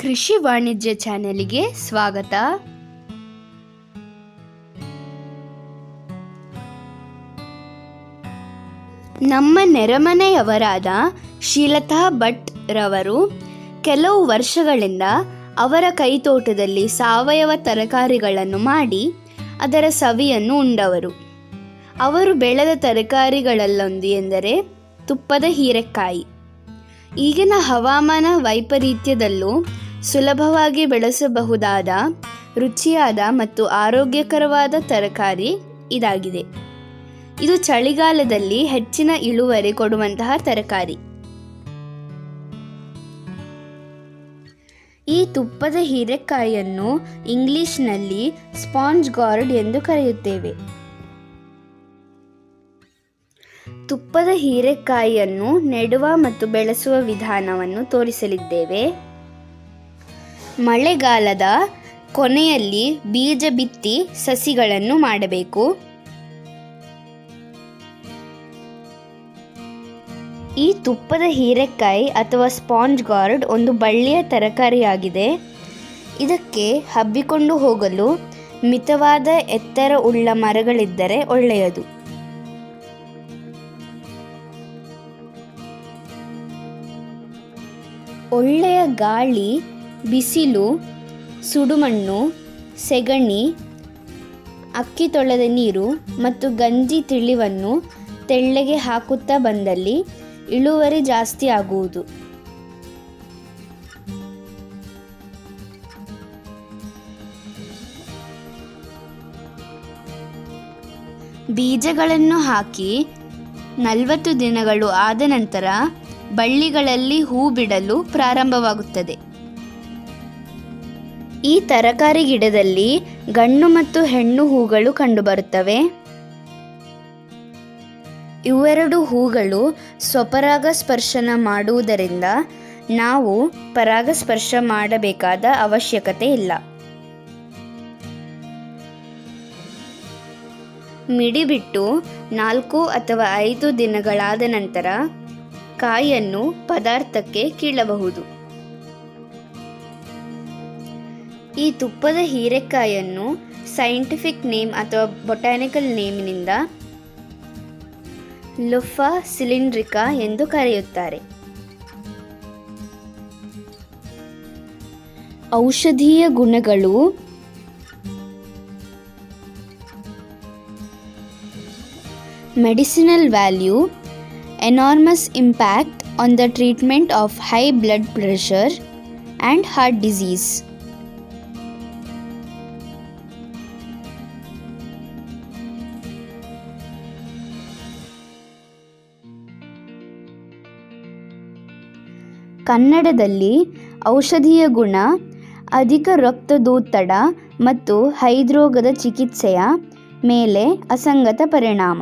ಕೃಷಿ ವಾಣಿಜ್ಯ ಚಾನೆಲ್ಗೆ ಸ್ವಾಗತ. ನಮ್ಮ ನೆರೆಮನೆಯವರಾದ ಶೀಲತಾ ಭಟ್ ರವರು ಕೆಲವು ವರ್ಷಗಳಿಂದ ಅವರ ಕೈತೋಟದಲ್ಲಿ ಸಾವಯವ ತರಕಾರಿಗಳನ್ನು ಮಾಡಿ ಅದರ ಸವಿಯನ್ನು ಉಂಡವರು. ಅವರು ಬೆಳೆದ ತರಕಾರಿಗಳಲ್ಲೊಂದು ಎಂದರೆ ತುಪ್ಪದ ಹೀರೆಕಾಯಿ. ಈಗಿನ ಹವಾಮಾನ ವೈಪರೀತ್ಯದಲ್ಲೂ ಸುಲಭವಾಗಿ ಬೆಳೆಸಬಹುದಾದ, ರುಚಿಯಾದ ಮತ್ತು ಆರೋಗ್ಯಕರವಾದ ತರಕಾರಿ ಇದಾಗಿದೆ. ಇದು ಚಳಿಗಾಲದಲ್ಲಿ ಹೆಚ್ಚಿನ ಇಳುವರಿ ಕೊಡುವಂತಹ ತರಕಾರಿ. ಈ ತುಪ್ಪದ ಹೀರೆಕಾಯಿಯನ್ನು ಇಂಗ್ಲಿಷ್ನಲ್ಲಿ ಸ್ಪಾಂಜ್ ಗಾರ್ಡ್ ಎಂದು ಕರೆಯುತ್ತೇವೆ. ತುಪ್ಪದ ಹೀರೆಕಾಯಿಯನ್ನು ನೆಡುವ ಮತ್ತು ಬೆಳೆಸುವ ವಿಧಾನವನ್ನು ತೋರಿಸಲಿದ್ದೇವೆ. ಮಳೆಗಾಲದ ಕೊನೆಯಲ್ಲಿ ಬೀಜ ಬಿತ್ತಿ ಸಸಿಗಳನ್ನು ಮಾಡಬೇಕು. ಈ ತುಪ್ಪದ ಹೀರೆಕಾಯಿ ಅಥವಾ ಸ್ಪಾಂಜ್ ಗಾರ್ಡ್ ಒಂದು ಬಳ್ಳಿಯ ತರಕಾರಿಯಾಗಿದೆ. ಇದಕ್ಕೆ ಹಬ್ಬಿಕೊಂಡು ಹೋಗಲು ಮಿತವಾದ ಎತ್ತರ ಉಳ್ಳ ಮರಗಳಿದ್ದರೆ ಒಳ್ಳೆಯದು. ಒಳ್ಳೆಯ ಗಾಳಿ ಬಿಸಿಲು, ಸುಡುಮಣ್ಣು, ಸೆಗಣಿ, ಅಕ್ಕಿ ತೊಳೆದ ನೀರು ಮತ್ತು ಗಂಜಿ ತಿಳಿವನ್ನು ತೆಳ್ಳಗೆ ಹಾಕುತ್ತಾ ಬಂದಲ್ಲಿ ಇಳುವರಿ ಜಾಸ್ತಿ ಆಗುವುದು. ಬೀಜಗಳನ್ನು ಹಾಕಿ ನಲವತ್ತು ದಿನಗಳು ಆದ ನಂತರ ಬಳ್ಳಿಗಳಲ್ಲಿ ಹೂ ಬಿಡಲು ಪ್ರಾರಂಭವಾಗುತ್ತದೆ. ಈ ತರಕಾರಿ ಗಿಡದಲ್ಲಿ ಗಂಡು ಮತ್ತು ಹೆಣ್ಣು ಹೂಗಳು ಕಂಡುಬರುತ್ತವೆ. ಇವೆರಡು ಹೂಗಳು ಸ್ವಪರಾಗ ಸ್ಪರ್ಶನ ಮಾಡುವುದರಿಂದ ನಾವು ಪರಾಗಸ್ಪರ್ಶ ಮಾಡಬೇಕಾದ ಅವಶ್ಯಕತೆ ಇಲ್ಲ. ಮಿಡಿಬಿಟ್ಟು ನಾಲ್ಕು ಅಥವಾ ಐದು ದಿನಗಳಾದ ನಂತರ ಕಾಯನ್ನು ಪದಾರ್ಥಕ್ಕೆ ಕೀಳಬಹುದು. ಈ ತುಪ್ಪದ ಹೀರೆಕಾಯನ್ನು ಸೈಂಟಿಫಿಕ್ ನೇಮ್ ಅಥವಾ ಬೊಟಾನಿಕಲ್ ನೇಮಿನಿಂದ ಲುಫಾ ಸಿಲಿಂಡ್ರಿಕಾ ಎಂದು ಕರೆಯುತ್ತಾರೆ. ಔಷಧೀಯ ಗುಣಗಳು medicinal value enormous impact on the treatment of high blood pressure and heart disease ಕನ್ನಡದಲ್ಲಿ ಔಷಧೀಯ ಗುಣ, ಅಧಿಕ ರಕ್ತದೊತ್ತಡ ಮತ್ತು ಹೈದ್ರೋಗದ ಚಿಕಿತ್ಸೆಯ ಮೇಲೆ ಅಸಂಗತ ಪರಿಣಾಮ.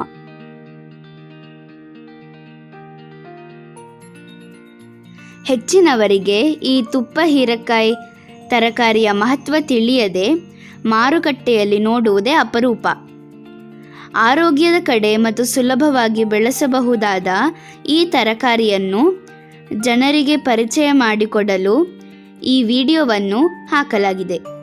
ಹೆಚ್ಚಿನವರಿಗೆ ಈ ತುಪ್ಪ, ಹೀರೆಕಾಯಿ ತರಕಾರಿಯ ಮಹತ್ವ ತಿಳಿಯದೆ ಮಾರುಕಟ್ಟೆಯಲ್ಲಿ ನೋಡುವುದೇ ಅಪರೂಪ. ಆರೋಗ್ಯದ ಕಡೆ ಮತ್ತು ಸುಲಭವಾಗಿ ಬೆಳೆಸಬಹುದಾದ ಈ ತರಕಾರಿಯನ್ನು ಜನರಿಗೆ ಪರಿಚಯ ಮಾಡಿಕೊಡಲು ಈ ವಿಡಿಯೋವನ್ನು ಹಾಕಲಾಗಿದೆ.